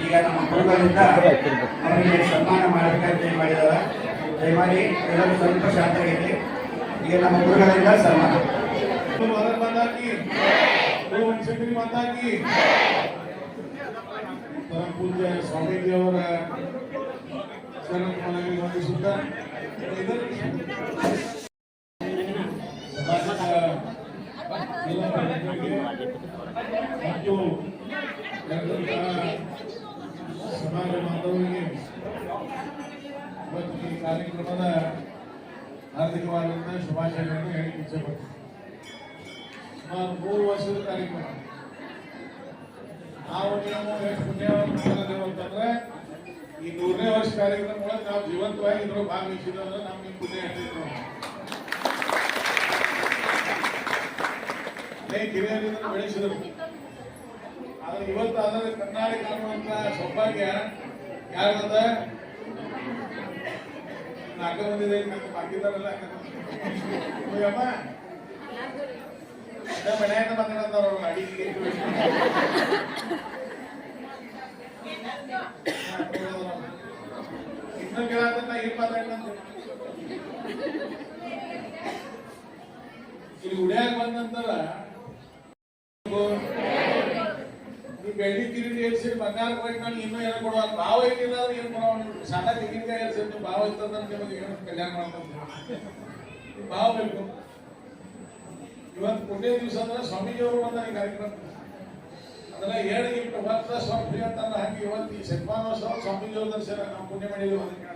ಈಗ ನಮ್ಮ ಗುರುಗಳಿಂದ ಅವರಿಗೆ ಸನ್ಮಾನ ಮಾಡಬೇಕಂತ ಮಾಡಿದಾರ ದಯಮಾಡಿ ಎಲ್ಲರೂ ಸ್ವಲ್ಪ ಶಾಂತಗೈತಿ ಈಗ ನಮ್ಮ ಗುರುಗಳಿಂದ ಸನ್ಮಾನ ಪರಮ ಪೂಜ್ಯ ಸ್ವಾಮೀಜಿ ಅವರ ಚರಣ ಮನೆಗೆ ವಂದಿಸುತ್ತಾ ಮತ್ತು ಸಮಾಜ ಬಾಂಧವರಿಗೆ ಈ ಕಾರ್ಯಕ್ರಮದ ಹಾರ್ದಿಕವಾದಂತಹ ಶುಭಾಶಯಗಳನ್ನು ಹೇಳಿ ಇಚ್ಛೆಪಡ್ತೀನಿ ಸುಮಾರು ಮೂರು ವರ್ಷದ ಕಾರ್ಯಕ್ರಮ ನಾವು ನೀವು ಎಷ್ಟು ಪುಣ್ಯವನ್ನು ಅಂತಂದ್ರೆ ಈ ನೂರನೇ ವರ್ಷ ಕಾರ್ಯಕ್ರಮ ಒಳಗೆ ನಾವು ಜೀವಂತವಾಗಿ ಇದ್ರ ಭಾಗವಹಿಸಿದ್ರೆ ನಮ್ಗೆ ಪುಣ್ಯ ಹೇಳ್ತಿದ್ರು ಅನೇಕ ಹಿರಿಯರಿಂದ ಬೆಳೆಸಿದರು. ಆದ್ರೆ ಇವತ್ತು ಅದರ ಕನ್ನಡ ಅನ್ನುವಂತ ಸೌಭಾಗ್ಯ ಯಾರದ ನಾಲ್ಕ ಮಂದಿ ಬಾಕಿದಾರಲ್ಲ ಅಮ್ಮ. ಮಾತಾಡ್ತಾರ ಅವ್ರು ಅಡಿಗೆ ಇನ್ನೂ ಕೇಳತ್ತ ಏನ್ ಅಂತ ಇಲ್ಲಿ ಉಡ್ಯಾಗ ಬಂದ ಈ ಬೆಳ್ಳಿ ಕಿರೀಟಿ ಏರ್ಸಿ ಬಂಗಾರ ಕೊಟ್ಟು ನಾನು ಇನ್ನೂ ಏನೋ ಕೊಡುವ ಭಾವ ಏನಿಲ್ಲ ಅಂದ್ರೆ ಏನ್ ಕೊಡೋ ಸಣ್ಣ ತೆಂಗಿನಕಾಯಿ ಏರ್ಸಿ ನೀವು ಭಾವ ಇತ್ತಂದ್ರೆ ನಿಮಗೆ ಏನು ಕಲ್ಯಾಣ ಮಾಡ್ಕೊಂಡು ಭಾವ ಬೇಕು. ಇವತ್ತು ಪುಣ್ಯ ದಿವಸ ಅಂದ್ರೆ ಸ್ವಾಮೀಜಿಯವರು ಬಂದ ಕಾರ್ಯಕ್ರಮ. ಅದನ್ನ ಏಳು ಎಂಟು ಭಕ್ತ ಸ್ವಾಮಿ ಅಂತಂದ್ರೆ ಹಾಗೆ ಇವತ್ತು ಈ ಶತಮಾನೋತ್ಸವ ಸ್ವಾಮೀಜಿಯವ್ರ ದರ್ಶನ ನಾವು ಪುಣ್ಯ ಮಾಡಿದೀವಿ ಅದಕ್ಕೆ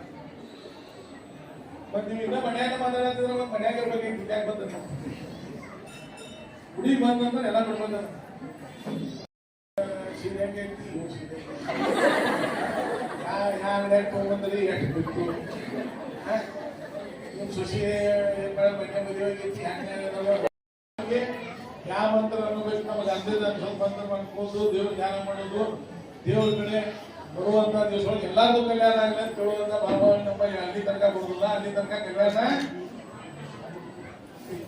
ಮತ್ತೆ ನೀವು ಇನ್ನೂ ಮನ್ಯಾಗ ಮಾತಾಡತ್ತಿದ್ರೆ ಮನ್ಯಾಗ ಇರ್ಬೇಕು ಯಾಕೆ ಬಂದ ಗುಡಿ ಬಂದಂದ್ರೆ ಎಲ್ಲ ಬಿಡ್ಬಂದ ಸೀರೆ ಹೆಂಗೆ ಐತಿ ಇವು ಸೀರೆ ಯಾ ಯಾ ಅಂಗಡಿಯಾಗ ತೊಗೊಂಬಂದ್ರಿ ಎಷ್ಟು ಮದುವೆ ಯಾವ ಮಂತ್ರ ಅನ್ಬೇಕು ನಮಗೆ ಅಂದಿದ ಸ್ವಲ್ಪ ಮಂತ್ರ ಧ್ಯಾನ ಮಾಡೋದು. ದೇವ್ರ ಕಡೆ ಬರುವಂತ ದಿವಸ ಎಲ್ಲಾರ್ದು ಕಲ್ಯಾಣ ಆಗಲಿ ಅಂತ ಕೇಳುವಂತ ಬಾಬಾ ನಮ್ಮ ಅಲ್ಲಿ ತನಕ ಬರುದಿಲ್ಲ. ಅಲ್ಲಿ ತನಕ ಕಲ್ಯಾಣ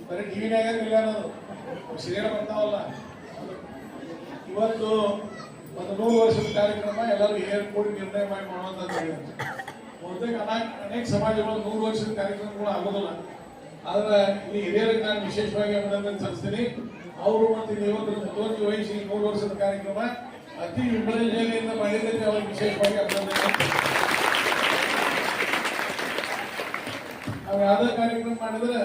ಬರೀ ಟಿವಿನಾಗ ಅದು. ಸೀರಿಯಲ್ ಬರ್ತಾವಲ್ಲ ಇವತ್ತು ಒಂದು ನೂರು ವರ್ಷದ ಕಾರ್ಯಕ್ರಮ ಎಲ್ಲರೂ ಏರ್ಪೋರ್ಟ್ ನಿರ್ಣಯ ಮಾಡಿ ಮಾಡುವಂತ ಅನೇಕ ಸಮಾಜಗಳು ನೂರು ವರ್ಷದ ಕಾರ್ಯಕ್ರಮಗಳು ಆಗೋದಿಲ್ಲ. ಆದ್ರೆ ಇಲ್ಲಿ ಹಿರಿಯರಿಗೆ ನಾನು ವಿಶೇಷವಾಗಿ ಅಭಿನಂದನೆ ಸಲ್ಲಿಸ್ತೀನಿ. ಅವರು ಮತ್ತು ಇವತ್ತು ಮುತುವರ್ಜಿ ವಹಿಸಿ ನೂರು ವರ್ಷದ ಕಾರ್ಯಕ್ರಮ ಅತಿ ವಿಭಜನೆಯಿಂದ ಮಾಡಿದ್ದಕ್ಕೆ ಅವರಿಗೆ ವಿಶೇಷವಾಗಿ ಅಭಿನಂದನೆ ಅವ್ರು ಯಾವುದೇ ಕಾರ್ಯಕ್ರಮ ಮಾಡಿದ್ರೆ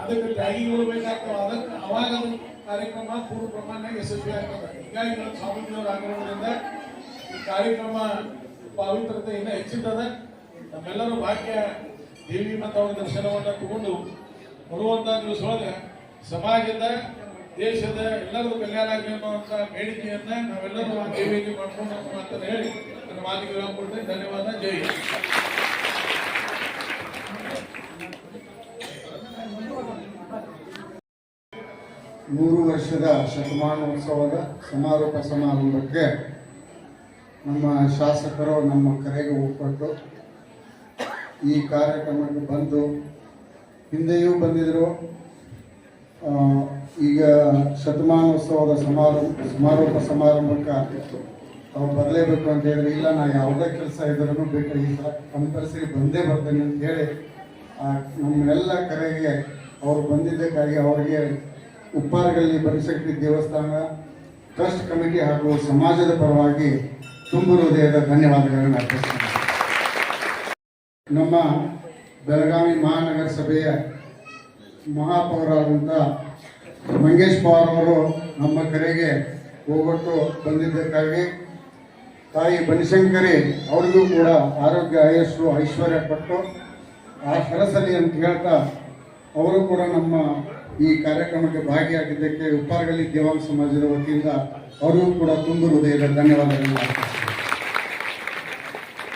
ಅದಕ್ಕೆ ತ್ಯಾಗಿಗಳು ಬೇಕಾಗ್ತವೆ ಅದಕ್ಕೆ ಅವಾಗ ಅದು ಕಾರ್ಯಕ್ರಮ ಪೂರ್ವ ಪ್ರಮಾಣ ಯಶಸ್ವಿ ಆಗ್ತದೆ. ಹೀಗಾಗಿ ನಮ್ಮ ಸ್ವಾಮೀಜಿಯವರ ಆಗಮನದಿಂದ ಈ ಕಾರ್ಯಕ್ರಮ ಪವಿತ್ರತೆ ಇನ್ನೂ ಹೆಚ್ಚಿರ್ತದೆ. ನಮ್ಮೆಲ್ಲರೂ ಭಾಗ್ಯ ದೇವಿ ಮತ್ತು ಅವರ ದರ್ಶನವನ್ನು ತಗೊಂಡು ಬರುವಂತ ದಿವಸದೊಳಗೆ ಸಮಾಜದ, ದೇಶದ ಎಲ್ಲರಿಗೂ ಕಲ್ಯಾಣ ಆಗಲಿ ಅನ್ನುವಂಥ ಬೇಡಿಕೆಯನ್ನ ನಾವೆಲ್ಲರೂ ಆ ದೇವಿಯಲ್ಲಿ ಮಾಡ್ಕೊಂಡು ಅಂತ ಹೇಳಿ, ನನ್ನ ಮಾತಿಗೆ ಹೇಳ್ಕೊಡ್ತೇನೆ ಕೊಡ್ತೇನೆ. ಧನ್ಯವಾದ. ಜೈ ನೂರು ವರ್ಷದ ಶತಮಾನೋತ್ಸವದ ಸಮಾರೋಪ ಸಮಾರಂಭಕ್ಕೆ ನಮ್ಮ ಶಾಸಕರು, ನಮ್ಮ ಕರೆಗೆ ಒಪ್ಪಟ್ಟು ಈ ಕಾರ್ಯಕ್ರಮಕ್ಕೆ ಬಂದು ಹಿಂದೆಯೂ ಬಂದಿದ್ದರು ಈಗ ಶತಮಾನೋತ್ಸವದ ಸಮಾರಂಭ ಸಮಾರೋಪ ಸಮಾರಂಭಕ್ಕೆ ತಾವು ಬರಲೇಬೇಕು ಅಂತ ಹೇಳಿದ್ರೆ. ಇಲ್ಲ, ನಾ ಯಾವುದೇ ಕೆಲಸ ಇದ್ರೂ ಬೇಕು, ಈ ಸಲ ಕಂಪಲ್ಸರಿ ಬಂದೇ ಬರ್ತೇನೆ ಅಂತ ಹೇಳಿ ನಮ್ಮೆಲ್ಲ ಕರೆಗೆ ಅವರು ಬಂದಿದ್ದಕ್ಕಾಗಿ ಅವರಿಗೆ ಉಪ್ಪಾರಗಲ್ಲಿ ಬನಶಕ್ತಿ ದೇವಸ್ಥಾನ, ಟ್ರಸ್ಟ್ ಕಮಿಟಿ ಹಾಗೂ ಸಮಾಜದ ಪರವಾಗಿ ತುಂಬು ಹೃದಯದ ಧನ್ಯವಾದಗಳನ್ನು ಅರ್ಪಿಸ್ತೇನೆ. ನಮ್ಮ ಬೆಳಗಾವಿ ಮಹಾನಗರ ಸಭೆಯ ಮಹಾಪೌರಾದಂಥ ಮಂಗೇಶ್ ಪವಾರ್ ಅವರು ನಮ್ಮ ಕರೆಗೆ ಹೋಗೊಟ್ಟು ಬಂದಿದ್ದಕ್ಕಾಗಿ ತಾಯಿ ಬನಶಂಕರಿ ಅವರಿಗೂ ಕೂಡ ಆರೋಗ್ಯ ಆಯಸ್ಸು ಐಶ್ವರ್ಯ ಕೊಟ್ಟು ಆ ಸರಸಲಿ ಅಂತ ಹೇಳ್ತಾ ಅವರು ಕೂಡ ನಮ್ಮ ಈ ಕಾರ್ಯಕ್ರಮಕ್ಕೆ ಭಾಗಿಯಾಗಿದ್ದಕ್ಕೆ ಉಪ್ಪಾರಗಲ್ಲಿ ದೇವಾಂಗ ಸಮಾಜದ ವತಿಯಿಂದ ಅವರಿಗೂ ಕೂಡ ತುಂಬ ಹೃದಯದ ಅರ್ಪಿಸ್ತೇನೆ.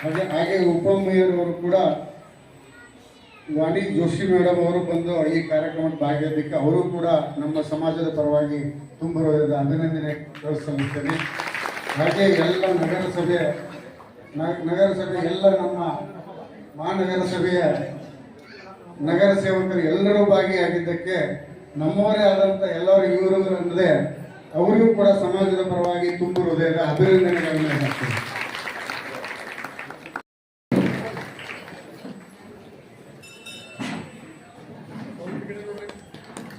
ಹಾಗೆ ಹಾಗೆ ಉಪಮೇಯರವರು ಕೂಡ ವಾಣಿ ಜೋಶಿ ಮೇಡಮ್ ಅವರು ಬಂದು ಈ ಕಾರ್ಯಕ್ರಮಕ್ಕೆ ಭಾಗಿಯಾದಕ್ಕೆ ಅವರು ಕೂಡ ನಮ್ಮ ಸಮಾಜದ ಪರವಾಗಿ ತುಂಬ ಹೃದಯದ ಅಭಿನಂದನೆ ಸಲ್ಲಿಸ್ತೇನೆ ಹಾಗೆ ಎಲ್ಲ ನಗರಸಭೆ ನಗರಸಭೆ ಎಲ್ಲ ನಮ್ಮ ಮಹಾನಗರಸಭೆಯ ನಗರ ಸೇವಕರು ಎಲ್ಲರೂ ಭಾಗಿಯಾಗಿದ್ದಕ್ಕೆ ನಮ್ಮವರೇ ಆದಂತ ಎಲ್ಲರೂ ಇವರು ಅನ್ನದೇ ಅವರಿಗೂ ಕೂಡ ಸಮಾಜದ ಪರವಾಗಿ ತುಂಬ ಹೃದಯದ ಅಭಿನಂದನೆಗಳನ್ನು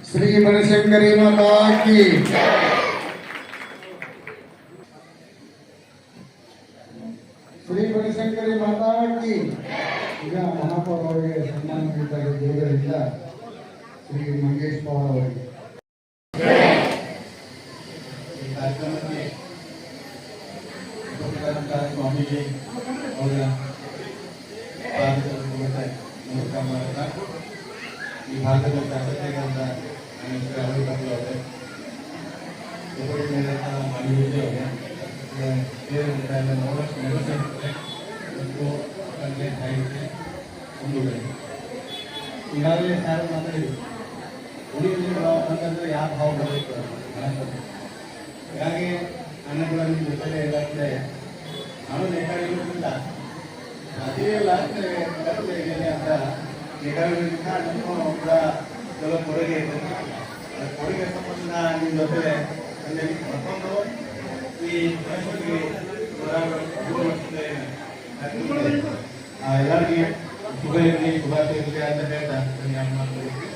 ಶ್ರೀ ಬನಶಂಕರಿ ಮಾತಾಕಿ ಶ್ರೀ ಬನಶಂಕರಿ ಮಾತಾಕಿ ಈಗ ಮಹಾಪೌರವರಿಗೆ ಸನ್ಮಾನ ನೀಡಿದ್ದಾರೆ ದೇವರಿಂದ ಶ್ರೀ ಮಂಗೇಶ್ ಪವಾರ್ ಅವರಿಗೆ ಈ ಕಾರ್ಯಕ್ರಮಕ್ಕೆ ಉಪಸ್ಥಿತರಾದಂತಹ ಸ್ವಾಮೀಜಿ ಅವರ ಪಾದದಲ್ಲಿ ಮತ್ತೆ ನಮಸ್ಕಾರ ಮಾಡುತ್ತಾ ಈ ಭಾಗದ ಶಾಸಕರಾದ ನನ್ನ ಹೆಸರು ಅಭಯ್ ಪಾಟೀಲ್ ಅವರೇ ಉಪರಿ ಮೇಲಿರುವಂತಹ ಮಾನ್ಯವಿದೆ ಅವರೇ ಸೇರಿದಂತಹ ಎಲ್ಲ ನವರಷ್ಟು ನೆಲೆಸಿರುತ್ತದೆ ಮತ್ತು ಕಲೆ ಸಾಹಿತ್ಯ ಮುಂದುವರೆ ಈಗಾಗಲೇ ಸಾರು ಮಾತಾಡಿದ್ರು ಉಳಿದ ಭಾವ ಅಂತಂದ್ರೆ ಯಾವ ಭಾವ ಬರಬೇಕು ಹಾಗಾಗಿ ಅನ್ನಗಳ ನಿಮ್ಮ ಜೊತೆ ಇಲ್ಲಂದ್ರೆ ನಾನು ನೇಕಾರಿರೋದ್ರಿಂದ ಅದೇ ಲಾಸ್ಟ್ ಇದೆ ಅಂತ ನೇಕಾರಿರೋದ್ರಿಂದ ನಮ್ಮ ಕೂಡ ಕೆಲವು ಕೊಡುಗೆ ಇದೆ. ಆ ಕೊಡುಗೆ ಸಂಬಂಧ ನಿಮ್ಮ ಜೊತೆ ಅಲ್ಲಿ ಕರ್ಕೊಂಡು ಈ ಪರಿಸ್ಥಿತಿಗೆ ಎಲ್ಲರಿಗೆ ಶುಭ ಇರಲಿ ಶುಭಾಶಯ ಇರಲಿ ಅಂತ ಹೇಳ್ತಾ ನನ್ನ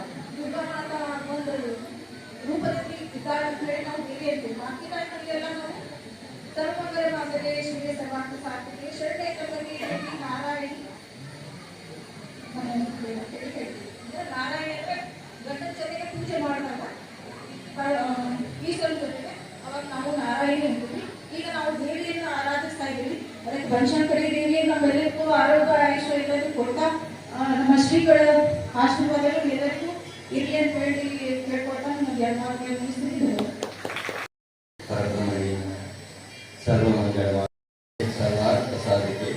ಇದ್ದಾಳೆ ಅಂತ ನಾವು ದೇವಿ ಅಂತೀವಿ ಬಾಕಿ ಟೈಮಲ್ಲಿ ಎಲ್ಲ ನಾವು ಸರ್ವಂಗರ ಮಾತಗೆ ಶಿವೆ ಸರ್ವಾರ್ಥ ಸಾಧಿಗೆ ಶರಣೆ ದೇವಿ ನಾರಾಯಣಿ ಹೇಳ್ತೀವಿ ನಾರಾಯಣ ಅಂದ್ರೆ ಗಂಡನ ಪೂಜೆ ಮಾಡಿದಾಗ ಈ ಜೊತೆಗೆ ಅವಾಗ ನಾವು ನಾರಾಯಣಿ ಅಂತೀವಿ ಈಗ ನಾವು ದೇವಿಯನ್ನು ಆರಾಧಿಸ್ತಾ ಇದ್ದೀವಿ ಅದಕ್ಕೆ ಬನಶಂಕರಿ ದೇವಿ ನಮ್ಮೆಲ್ಲರಿಗೂ ಆರೋಗ್ಯ ಆಯುಷ್ಯ ಎಲ್ಲರಿಗೂ ಕೊಡ್ತಾ ನಮ್ಮ ಶ್ರೀಗಳ ಆಶೀರ್ವಾದ ಎಲ್ಲರಿಗೂ ಇರಲಿ ಅಂತ ಹೇಳಿ ಕೇಳ್ಕೊಳ್ತಾ ನಮಗೆ ಎಲ್ಲ ಮುಗಿಸ್ತೀನಿ ಪರಬ್ರಹ್ಮಣಿ ಸರ್ವಮಂಗಳ ಸರ್ವಾರ್ಥ ಸಾಧಿಕೆ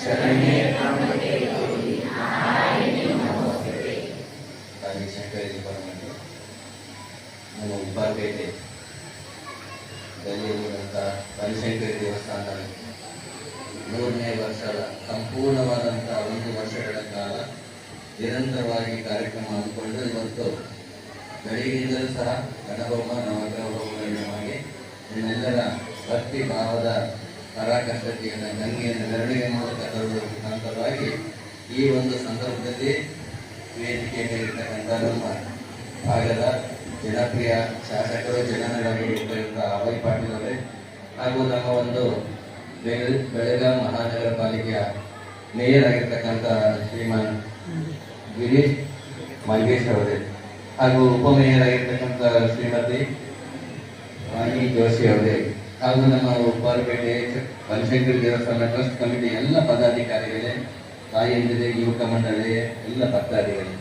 ಶರಣೆ ತಾಯಿ ಶಂಕರಿ ಪರಮಣಿ ನಮ್ಮ ಉಪ್ಪಾರಪೇಟೆ ದಲ್ಲಿರುವಂಥ ಬನಶಂಕರಿ ದೇವಸ್ಥಾನ ಮೂರನೇ ವರ್ಷದ ಸಂಪೂರ್ಣವಾದಂಥ ಒಂದು ವರ್ಷಗಳ ಕಾಲ ನಿರಂತರವಾಗಿ ಕಾರ್ಯಕ್ರಮ ಹಮ್ಮಿಕೊಂಡು ಇವತ್ತು ಬೆಳಗ್ಗೆಯಿಂದಲೂ ಸಹ ಗಣಹೋಮ ನವಗ್ರಹ ಹೋಮವಾಗಿ ನಿಮ್ಮೆಲ್ಲರ ಭಕ್ತಿ ಭಾವದ ಪರಾಕಷ್ಟತೆಯನ್ನು ಗಂಗೆಯನ್ನು, ಮೆರವಣಿಗೆ ಮೂಲಕ ತರುವುದರ ಮುಖಾಂತರವಾಗಿ ಈ ಒಂದು ಸಂದರ್ಭದಲ್ಲಿ ವೇದಿಕೆ ಮೇಲಿರ್ತಕ್ಕಂಥ ನಮ್ಮ ಭಾಗದ ಜನಪ್ರಿಯ ಶಾಸಕರು ಜನನರಾಗಿರುವಂಥ ಅಭಯ್ ಪಾಟೀಲ್ ಅವರೇ ಹಾಗೂ ನಮ್ಮ ಒಂದು ಬೆಳ- ಬೆಳಗಾವಿ ಮಹಾನಗರ ಪಾಲಿಕೆಯ ಮೇಯರ್ ಆಗಿರ್ತಕ್ಕಂಥ ಶ್ರೀಮಾನ್ ಗಿರೀಶ್ ಮಂಗೇಶ್ ಅವರೇ. ಹಾಗೂ ಉಪಮೇಯರ್ ಆಗಿರ್ತಕ್ಕಂಥ ಶ್ರೀಮತಿ ವಾಣಿ ಜೋಶಿ ಅವರೇ, ಹಾಗೂ ನಮ್ಮ ಉಪ್ಪಾರಪೇಟೆ ಬನಶಂಕರಿ ದೇವಸ್ಥಾನ ಟ್ರಸ್ಟ್ ಕಮಿಟಿ ಎಲ್ಲ ಪದಾಧಿಕಾರಿಗಳೇ ತಾಯಿಯಂದಿದೆ ಯುವಕ ಮಂಡಳಿ ಎಲ್ಲ ಭಕ್ತಾದಿಗಳೇ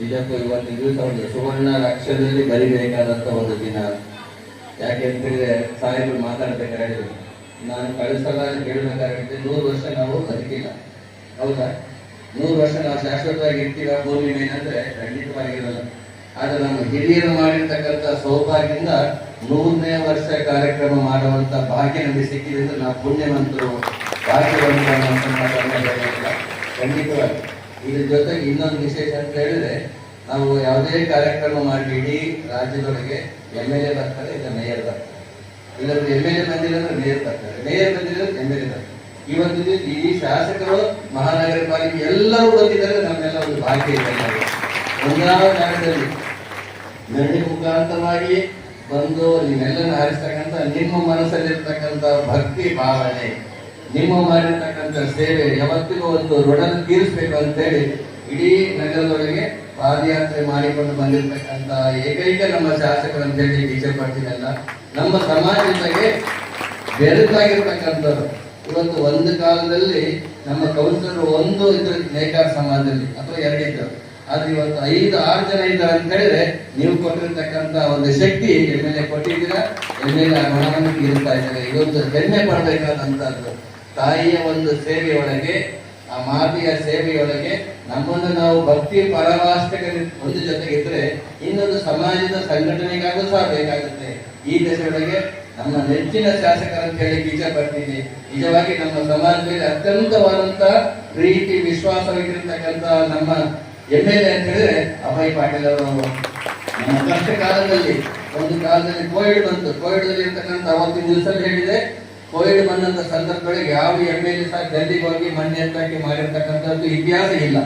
ನಿಜಕ್ಕೂ ಇವತ್ತು ದಿವಸ ಒಂದು ಸುವರ್ಣ ಅಕ್ಷರದಲ್ಲಿ ಬರಿಬೇಕಾದಂಥ ಒಂದು ದಿನ. ಯಾಕೆ ಅಂತ ಹೇಳಿದ್ರೆ ಸಾಹೇಬರು ಮಾತಾಡ್ಬೇಕಾದ್ರೆ ನಾನು ಕಳಿಸಲ್ಲ ಸಲ ಹೇಳ್ಬೇಕಾಗಿದ್ದೆ ನೂರು ವರ್ಷ ನಾವು ಬದುಕಿಲ್ಲ. ಹೌದಾ? ನೂರು ವರ್ಷ ನಾವು ಶಾಶ್ವತವಾಗಿ ಇರ್ತೀವ ಭೂಮಿ ಮೇಲೆ ಅಂದ್ರೆ ಖಂಡಿತವಾಗಿರಲ್ಲ. ಆದ್ರೆ ನಮ್ಮ ಹಿರಿಯರು ಮಾಡಿರ್ತಕ್ಕಂಥ ಸೌಭಾಗ್ಯದಿಂದ ನೂರನೇ ವರ್ಷ ಕಾರ್ಯಕ್ರಮ ಮಾಡುವಂತ ಭಾಗ್ಯ ನಮಗೆ ಸಿಕ್ಕಿದೆ ಅಂದ್ರೆ ನಾವು ಪುಣ್ಯವಂತರು ಹೇಳೋದಿಲ್ಲ. ಖಂಡಿತವಾಗಿ. ಇದ್ರ ಜೊತೆಗೆ ಇನ್ನೊಂದು ವಿಶೇಷ ಅಂತ ಹೇಳಿದ್ರೆ, ನಾವು ಯಾವುದೇ ಕಾರ್ಯಕ್ರಮ ಮಾಡಿ ಇಡೀ ರಾಜ್ಯದೊಳಗೆ ಎಂ ಎಲ್ ಎ ಬರ್ತಾರೆ, ಇಲ್ಲ ಮೇಯರ್ ಬರ್ತಾರೆ. ಇಲ್ಲದ್ರೆ ಎಂ ಎಲ್ ಎ ಬಂದಿಲ್ಲ ಅಂದ್ರೆ ಮೇಯರ್ ಬರ್ತಾರೆ. ಮೇಯರ್ ಬಂದಿಲ್ಲ ಎಂ ಎಲ್ ಎ ಬರ್ತಾರೆ. ಇವತ್ತು ಇಡೀ ಶಾಸಕರು ಮಹಾನಗರ ಪಾಲಿಕೆ ಎಲ್ಲರೂ ಬಂದಿದ್ದಾರೆ, ನಮ್ಮೆಲ್ಲ ಒಂದು ಭಾಗ್ಯ ಇದೆ. ಒಂದಾವ ಜಾಗದಲ್ಲಿ. ಮೆರವಣಿಗೆ ಮುಖಾಂತರವಾಗಿ ಬಂದು ನಿಮ್ಮೆಲ್ಲನ ಹಾರಿಸ್ತಕ್ಕಂಥ ನಿಮ್ಮ ಮನಸ್ಸಲ್ಲಿರ್ತಕ್ಕಂಥ ಭಕ್ತಿ ಭಾವನೆ, ನಿಮ್ಮ ಮಾಡಿರ್ತಕ್ಕಂಥ ಸೇವೆ ಯಾವತ್ತಿಗೂ ಒಂದು ಋಣ ತೀರಿಸ್ಬೇಕು ಅಂತೇಳಿ ಇಡೀ ನಗರದೊಳಗೆ ಪಾದಯಾತ್ರೆ ಮಾಡಿಕೊಂಡು ಬಂದಿರತಕ್ಕಂಥ ಏಕೈಕ ನಮ್ಮ ಶಾಸಕರು ಅಂತ ಹೇಳಿ ಇಚ್ಛೆ ಪಡ್ತೀನಲ್ಲ ನಮ್ಮ ಸಮಾಜದಾಗೆ ಬೆರೆತಾಗಿರ್ತಕ್ಕಂಥವ್ರು. ಇವತ್ತು ಒಂದು ಕಾಲದಲ್ಲಿ ನಮ್ಮ ಕೌನ್ಸಿಲರ್ ಒಂದು ಇದ್ರ ನೇಕಾರ ಸಮಾಜದಲ್ಲಿ, ಅಥವಾ ಎರಡಿದ್ರು ಆದ್ರೆ ಇವತ್ತು ಐದು, ಆರು ಜನ ಇದ್ದಾರೆ ಅಂತ ಹೇಳಿದ್ರೆ ನೀವು ಕೊಟ್ಟಿರ್ತಕ್ಕಂತ ಒಂದು ಶಕ್ತಿ ಎಂ ಎಲ್ ಎ ಕೊಟ್ಟಿದ್ದೀರಾ? ಎಂ ಎಲ್ ಎ ಇರ್ತಾ ಇದ್ದಾರೆ? ಇವತ್ತು ಹೆಮ್ಮೆ ಪಡಬೇಕಾದಂತಹದ್ದು. ತಾಯಿಯ ಒಂದು ಸೇವೆಯೊಳಗೆ, ಆ ಮಾತೆಯ ಸೇವೆಯೊಳಗೆ ನಮ್ಮನ್ನು ನಾವು ಭಕ್ತಿ ಪರವಾಸ್ತಕ ಒಂದು ಜೊತೆಗಿದ್ರೆ ಇನ್ನೊಂದು ಸಮಾಜದ ಸಂಘಟನೆಗಾಗೂ ಸಹ ಬೇಕಾಗುತ್ತೆ. ಈ ದೇಶದೊಳಗೆ ನಮ್ಮ ನೆಚ್ಚಿನ ಶಾಸಕರಂತ ಹೇಳಿ ಬೀಜ ಬರ್ತೀನಿ. ನಿಜವಾಗಿ ನಮ್ಮ ಸಮಾಜದಲ್ಲಿ ಅತ್ಯಂತವಾದಂತ ಪ್ರೀತಿ ವಿಶ್ವಾಸವಾಗಿರ್ತಕ್ಕಂಥ ನಮ್ಮ ಎಂ ಎಲ್ ಎ ಅಂತ ಹೇಳಿದ್ರೆ, ಅಭಯ್ ಪಾಟೀಲ್ ಅವರು ನಮ್ಮ ಕಷ್ಟ ಕಾಲದಲ್ಲಿ, ಒಂದು ಕಾಲದಲ್ಲಿ ಕೋವಿಡ್ ಬಂತು. ಕೋವಿಡ್ ಅಲ್ಲಿ ಇರ್ತಕ್ಕಂಥ ಅವತ್ತಿನ ದಿವಸದಲ್ಲಿ ಹೇಳಿದೆ ಕೋವಿಡ್ ಬಂದಂತ ಸಂದರ್ಭಗಳಿಗೆ ಯಾವ ಎಂ ಎಲ್ ಎ ಸಹ ಗಲ್ಲಿಗೆ ಹೋಗಿ ಮನೆ ಎತ್ತಾಕಿ ಮಾಡಿರ್ತಕ್ಕಂಥದ್ದು ಇತಿಹಾಸ ಇಲ್ಲ.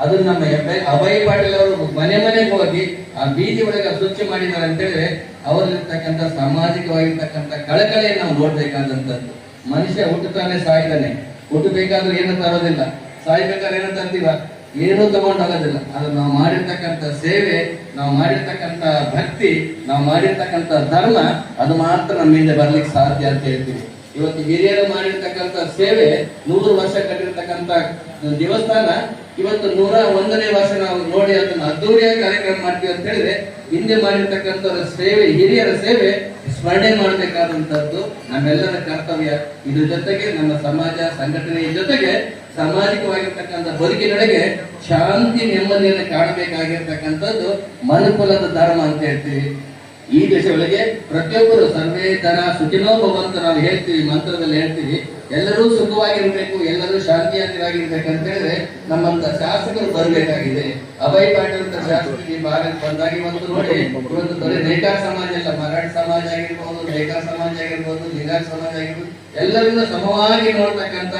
ಅದು ನಮ್ಮ ಎಂ ಎಲ್ ಅಭಯ್ ಪಾಟೀಲ್ ಅವರು ಮನೆ ಮನೆಗೆ ಹೋಗಿ ಆ ಬೀದಿ ಒಳಗೆ ಸ್ವಚ್ಛ ಮಾಡಿದ್ದಾರೆ ಅಂತ ಹೇಳಿದ್ರೆ, ಅವರಲ್ಲಿರ್ತಕ್ಕಂಥ ಸಾಮಾಜಿಕವಾಗಿರ್ತಕ್ಕಂಥ ಕಳಕಳಿಯನ್ನು ನಾವು ನೋಡ್ಬೇಕಾದಂಥದ್ದು. ಮನುಷ್ಯ ಹುಟ್ಟುತ್ತಾನೆ, ಸಾಯ್ತಾನೆ. ಹುಟ್ಟಬೇಕಾದ್ರೂ ಏನು ತರೋದಿಲ್ಲ. ಸಾಯ್ಬೇಕಾದ್ರೆ ಏನು ತರ್ತೀವ? ಏನೂ ತಗೊಂಡು ಹೋಗೋದಿಲ್ಲ ಅದು ನಾವು ಮಾಡಿರ್ತಕ್ಕಂಥ ಸೇವೆ, ನಾವು ಮಾಡಿರ್ತಕ್ಕಂಥ ಭಕ್ತಿ, ನಾವು ಮಾಡಿರ್ತಕ್ಕಂಥ ಧರ್ಮ, ಅದು ಮಾತ್ರ ನಮ್ಮ ಹಿಂದೆ ಬರ್ಲಿಕ್ಕೆ ಸಾಧ್ಯ ಅಂತ ಹೇಳ್ತೀವಿ. ಇವತ್ತು ಹಿರಿಯರು ಮಾಡಿರ್ತಕ್ಕಂಥ ಸೇವೆ, ನೂರು ವರ್ಷ ಕಟ್ಟಿರ್ತಕ್ಕಂಥ ದೇವಸ್ಥಾನ, ಇವತ್ತು ನೂರ ಒಂದನೇ ವರ್ಷ ನಾವು ನೋಡಿ ಅದನ್ನ ಅದ್ದೂರಿಯಾಗಿ ಕಾರ್ಯಕ್ರಮ ಮಾಡ್ತೀವಿ ಅಂತ ಹೇಳಿದ್ರೆ, ಹಿಂದೆ ಮಾಡಿರ್ತಕ್ಕಂಥ ಸೇವೆ, ಹಿರಿಯರ ಸೇವೆ ಸ್ಮರಣೆ ಮಾಡಬೇಕಾದಂತದ್ದು ನಮ್ಮೆಲ್ಲರ ಕರ್ತವ್ಯ. ಇದ್ರ ಜೊತೆಗೆ ನಮ್ಮ ಸಮಾಜ, ಸಂಘಟನೆಯ ಜೊತೆಗೆ ಸಾಮಾಜಿಕವಾಗಿರ್ತಕ್ಕಂಥ ಬದುಕಿನೊಳಗೆ ಶಾಂತಿ ನೆಮ್ಮದಿಯನ್ನು ಕಾಣಬೇಕಾಗಿರ್ತಕ್ಕಂಥದ್ದು ಮನುಕುಲದ ಧರ್ಮ ಅಂತ ಹೇಳ್ತೀವಿ. ಈ ದೇಶದೊಳಗೆ ಪ್ರತಿಯೊಬ್ಬರು ಸರ್ವೇ ತರ ಭವಂತ ನಾವು ಹೇಳ್ತೀವಿ, ಮಂತ್ರದಲ್ಲಿ ಹೇಳ್ತೀವಿ. ಎಲ್ಲರೂ ಸುಖವಾಗಿರ್ಬೇಕು, ಎಲ್ಲರೂ ಶಾಂತಿಯಾಗಿರ್ಬೇಕು ಅಂತ ಹೇಳಿದ್ರೆ ನಮ್ಮಂತ ಶಾಸಕರು ಬರಬೇಕಾಗಿದೆ. ಅಭಯ ಪಾಟೀಲ್ ಶಾಸಕರಿಗೆ ಭಾರತ ಬಂದಾಗಿ ಒಂದು ನೋಡಿ, ಇವತ್ತು ಬರೀ ನೇಕಾರ ಸಮಾಜ ಅಲ್ಲ, ಮರಾಠ ಸಮಾಜ ಆಗಿರ್ಬೋದು ನೇಕಾರ ಸಮಾಜ ಆಗಿರ್ಬೋದು, ಲಿಂಗಾಯತ ಸಮಾಜ ಆಗಿರ್ಬೋದು ಎಲ್ಲರಿಂದ ಸಮವಾಗಿ ನೋಡ್ತಕ್ಕಂತ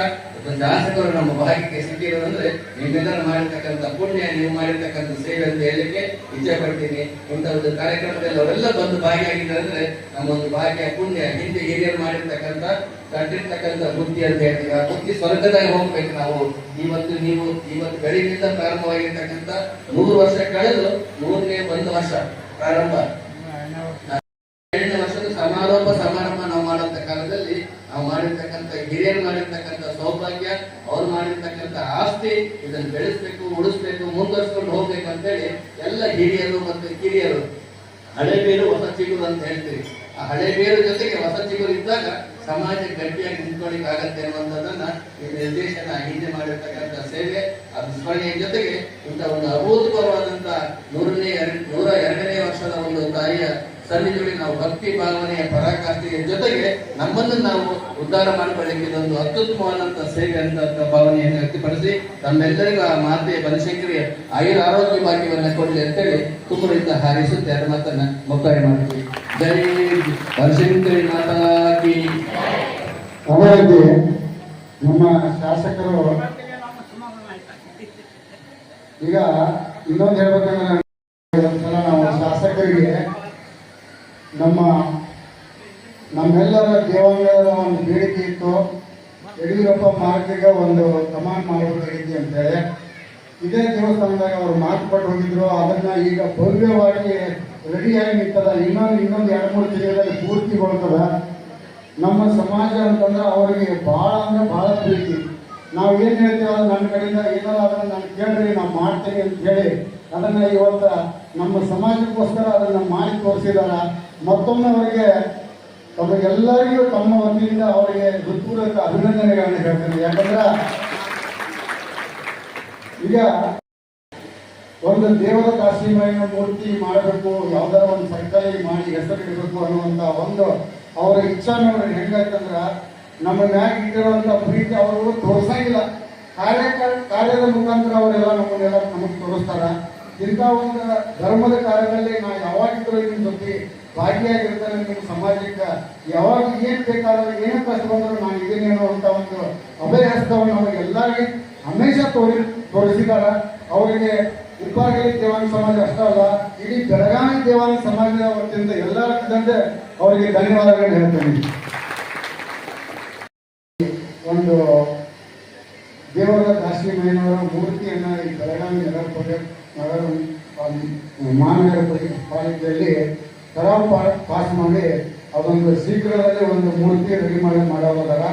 ಒಬ್ಬ ಶಾಸಕರು ನಮ್ಮ ಭಾಗ್ಯಕ್ಕೆ ಸಿಕ್ಕಿರೋದು ಅಂದ್ರೆ ನೀವೆಲ್ಲರೂ ಮಾಡಿರ್ತಕ್ಕಂಥ ಪುಣ್ಯ, ನೀವು ಮಾಡಿರ್ತಕ್ಕಂಥ ಸೇವೆ ಅಂತ ಹೇಳಲಿಕ್ಕೆ ಇಚ್ಛೆ ಪಡ್ತೀನಿ ಇಂಥ ಒಂದು ಕಾರ್ಯಕ್ರಮದಲ್ಲಿ ಅವರೆಲ್ಲ ಬಂದು ಭಾಗಿಯಾಗಿದ್ದಾರೆ ಅಂದ್ರೆ ನಮ್ಮ ಒಂದು ಭಾಗ್ಯ, ಪುಣ್ಯ, ಹಿಂದೆ ಹಿರಿಯರು ಮಾಡಿರ್ತಕ್ಕಂಥ ಕಟ್ಟಿರ್ತಕ್ಕಂಥ ಬುದ್ಧಿ ಅಂತ ಹೇಳ್ತೀವಿ. ಆ ಬುದ್ಧಿ ಸ್ವರ್ಗದಾಗ ಹೋಗ್ಬೇಕು ನಾವು. ಇವತ್ತು ನೀವು, ಇವತ್ತು ಬೆಳಗಿನಿಂದ ಪ್ರಾರಂಭವಾಗಿರ್ತಕ್ಕಂಥ ನೂರು ವರ್ಷ ಕಳೆದು ಮೂರನೇ ಒಂದು ವರ್ಷ ಪ್ರಾರಂಭ ಎರಡನೇ ವರ್ಷದ ಸಮಾರೋಪ ಸಮಾರಂಭ ನಾವು ಮಾಡುವಂತ ಕಾಲದಲ್ಲಿ ನಾವು ಮಾಡಿರ್ತಕ್ಕಂಥ ಹಿರಿಯರು ಮಾಡಿರ್ತಕ್ಕಂಥ ಸೌಭಾಗ್ಯ ಅವ್ರು ಮಾಡಿರ್ತಕ್ಕಂಥ ಆಸ್ತಿ ಇದನ್ನು ಬೆಳೆಸ್ಬೇಕು, ಉಳಿಸ್ಬೇಕು, ಮುಂದುವರ್ಸ್ಕೊಂಡು ಹೋಗ್ಬೇಕು ಅಂತೇಳಿ ಎಲ್ಲ ಹಿರಿಯರು ಮತ್ತು ಕಿರಿಯರು ಹಳೆ ಬೇರು ಹೊಸ ಚಿಗುರು ಅಂತ ಹೇಳ್ತೀವಿ. ಆ ಹಳೆ ಬೇರು ಜೊತೆಗೆ ಹೊಸ ಚಿಗುರು ಇದ್ದಾಗ ಸಮಾಜ ಗಟ್ಟಿಯಾಗಿ ನಿಂತ್ಕೊಳ್ಳಿಕ್ ಆಗತ್ತೆ ಅನ್ನುವಂಥದ್ದನ್ನ ಈ ನಿರ್ದೇಶನ ಹಿಂದೆ ಮಾಡಿರ್ತಕ್ಕಂಥ ಸೇವೆ ಸ್ಮರಣೆಯ ಜೊತೆಗೆ ಇಂಥ ಒಂದು ಅಭೂತಪೂರ್ವವಾದಂತಹ ನೂರನೇ ನೂರ ಎರಡನೇ ವರ್ಷದ ಒಂದು ತಾಯಿಯ ಸನ್ನಿಧಿಯಲ್ಲಿ ನಾವು ಭಕ್ತಿ ಭಾವನೆಯ ಪರಾಕಾಷ್ಠೆಯ ಜೊತೆಗೆ ನಮ್ಮನ್ನು ನಾವು ಉದ್ಧಾರ ಮಾಡಿಕೊಳ್ಳಿಕ್ಕೆ ಇದೊಂದು ಅತ್ಯುತ್ತಮವಾದಂತಹ ಸೇವೆ ಅಂತ ಭಾವನೆಯನ್ನು ವ್ಯಕ್ತಪಡಿಸಿ ತಮ್ಮೆಲ್ಲರಿಗೂ ಆ ಮಾತೆಯ ಬನಶಂಕರಿಯ ಆಯುರ ಆರೋಗ್ಯ ಭಾಗ್ಯವನ್ನು ಕೊಡಲಿ ಅಂತೇಳಿ ತುಂಬರಿಂದ ಹಾರಿಸುತ್ತೆ. ಅದರ ಮಾತನ್ನ ಮುಕ್ತಾಯ ಮಾಡ್ತೀವಿ. ಜೈ ಬನಶಂಕರಿ ಮಾತಾಗಿ ನಮ್ಮ ಶಾಸಕರು ಈಗ ಇನ್ನೊಂದು ಹೇಳ್ಬೇಕಂದ್ರೆ ಒಂದ್ಸಲ ನಾವು ಶಾಸಕರಿಗೆ ನಮ್ಮ ನಮ್ಮೆಲ್ಲರ ದೇವಾಲಯದ ಒಂದು ಬೇಡಿಕೆ ಇತ್ತು. ಯಡಿಯೂರಪ್ಪ ಮಾರ್ಗಿಗೆ ಒಂದು ಕಮಾಂಡ್ ಮಾಡಬೇಕಾಗಿದೆ ಅಂತೇಳಿ ಇದೇ ದೇವಸ್ಥಾನದಾಗ ಅವರು ಮಾತು ಪಟ್ಟು ಹೋಗಿದ್ರು. ಅದನ್ನ ಈಗ ಭವ್ಯವಾಗಿ ರೆಡಿಯಾಗಿ ನಿಂತದ. ಇನ್ನೊಂದು ಇನ್ನೊಂದು ಎರಡು, ಮೂರು ತಿಂಗಳಲ್ಲಿ ಪೂರ್ತಿಗೊಳ್ತದ ನಮ್ಮ ಸಮಾಜ ಅಂತಂದ್ರೆ ಅವರಿಗೆ ಭಾಳ ಅಂದ್ರೆ ಭಾಳ ಪ್ರೀತಿ. ನಾವು ಏನು ಹೇಳ್ತೀವಿ? ಅದು ನನ್ನ ಕಡೆಯಿಂದ ಏನಾದ್ರು ಅದನ್ನ ನಾನು ಕೇಳ್ರಿ ನಾವು ಮಾಡ್ತೀನಿ ಅಂತ ಹೇಳಿ. ಅದನ್ನ ಇವತ್ತು ನಮ್ಮ ಸಮಾಜಕ್ಕೋಸ್ಕರ ಅದನ್ನ ಮಾಡಿ ತೋರಿಸಿದಾರ. ಮತ್ತೊಮ್ಮೆ ಅವರಿಗೆ ತಮಗೆಲ್ಲರಿಗೂ ತಮ್ಮ ವತಿಯಿಂದ ಅವರಿಗೆ ಹೃತ್ಪೂರ್ವಕ ಅಭಿನಂದನೆಗಳನ್ನು ಹೇಳ್ತೀನಿ. ಯಾಕಂದ್ರೆ ಈಗ ಒಂದು ದೇವರ ಕಾಶ್ಮೀರ ಮೂರ್ತಿ ಮಾಡಬೇಕು, ಯಾವ್ದಾರ ಒಂದು ಸರ್ಕಾರಿ ಮಾಡಿ ಹೆಸರು ಇಡಬೇಕು ಅನ್ನುವಂತ ಒಂದು ಅವರ ಇಚ್ಛಾ ನೋಡ್ರಿ. ಹೆಂಗಾಯ್ತಂದ್ರ ನಮ್ಮ ಮ್ಯಾಗ ಇಟ್ಟಿರುವಂತ ಪ್ರೀತಿ ಅವರು ತೋರಿಸಂಗಿಲ್ಲ ಕಾರ್ಯ ಕಾರ್ಯದ ಮುಖಾಂತರ ಅವರೆಲ್ಲ ನಮ್ಮನ್ನೆಲ್ಲ ನಮಗೆ ತೋರಿಸ್ತಾರ. ಇಂಥ ಒಂದು ಧರ್ಮದ ಕಾರ್ಯದಲ್ಲಿ ನಾ ಯಾವಾಗಿದ್ದರೂ ನಿಮ್ಮ ಜೊತೆ. ಭಾಗಿಯಾಗಿರ್ತಾರೆ ನಿಮ್ಮ ಸಮಾಜಕ್ಕೆ. ಯಾವಾಗ ಏನು ಬೇಕಾದರೂ ಏನು ಕಷ್ಟ ಬಂದರೂ ನಾನು ಇದ್ದೀನಿ ಅನ್ನುವಂಥ ಒಂದು ಅಭಯ ಹಸ್ತವನ್ನು ನಮಗೆ ಎಲ್ಲರಿಗೆ ಹಮೇಶ ತೋರಿ ತೋರಿಸಿದಾರ ಅವರಿಗೆ ಉಪ್ಪಾರಗಲಿ ದೇವಾನ ಸಮಾಜ ಅಷ್ಟೇ ಅಲ್ಲ, ಇಡೀ ಬೆಳಗಾವಿ ದೇವಾನ ಸಮಾಜದ ವತಿಯಿಂದ ಎಲ್ಲರ ತಂದೆ ಅವರಿಗೆ ಧನ್ಯವಾದಗಳನ್ನು ಹೇಳ್ತೀನಿ ಒಂದು ದೇವರ ಕಾಶಿಮಯ್ಯನವರ ಮೂರ್ತಿಯನ್ನ ಈ ಬೆಳಗಾವಿ ನಗರ ಪ್ರದೇಶ ನಗರ ಮಹಾನಗರ ಪಾಲಿಕೆಯಲ್ಲಿ ಪಾ- ಪಾಸ್ ಮಾಡಿ, ಅದೊಂದು ಶೀಘ್ರದಲ್ಲಿ ಒಂದು ಮೂರ್ತಿ ರೆಡಿ ಮಾಡಿ ಮಾಡೋದಾರ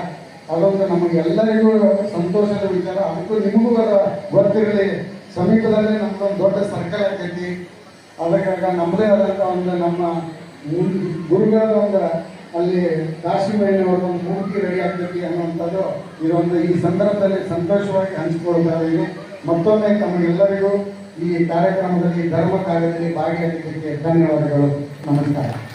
ಅದೊಂದು ನಮಗೆ ಎಲ್ಲರಿಗೂ ಸಂತೋಷದ ವಿಚಾರ. ಅದಕ್ಕೂ ನಿಮಗೂ ಅದ ಗೊತ್ತಿರಲಿ, ಸಮೀಪದಲ್ಲಿ ನಮ್ದೊಂದು ದೊಡ್ಡ ಸರ್ಕಲ್ ಆಗ್ತೈತಿ ಅದಕ್ಕಾಗ ನಮ್ಮದೇ ಆದಂಥ ಒಂದು ನಮ್ಮ ಗುರುಗಳ ಒಂದು ಅಲ್ಲಿ ಕಾಶಿ ಒಂದು ಮೂರ್ತಿ ರೆಡಿ ಆಗ್ತೈತಿ ಅನ್ನುವಂಥದ್ದು ಇದೊಂದು ಈ ಸಂದರ್ಭದಲ್ಲಿ ಸಂತೋಷವಾಗಿ ಹಂಚಿಕೊಳ್ತಾ ಇದ್ದೀನಿ ಮತ್ತೊಮ್ಮೆ ತಮಗೆಲ್ಲರಿಗೂ ಈ ಕಾರ್ಯಕ್ರಮದಲ್ಲಿ ಧರ್ಮ ಕಾರ್ಯದಲ್ಲಿ ಭಾಗಿಯಾಗಿದ್ದಕ್ಕೆ ಧನ್ಯವಾದಗಳು. ನಮಸ್ಕಾರ.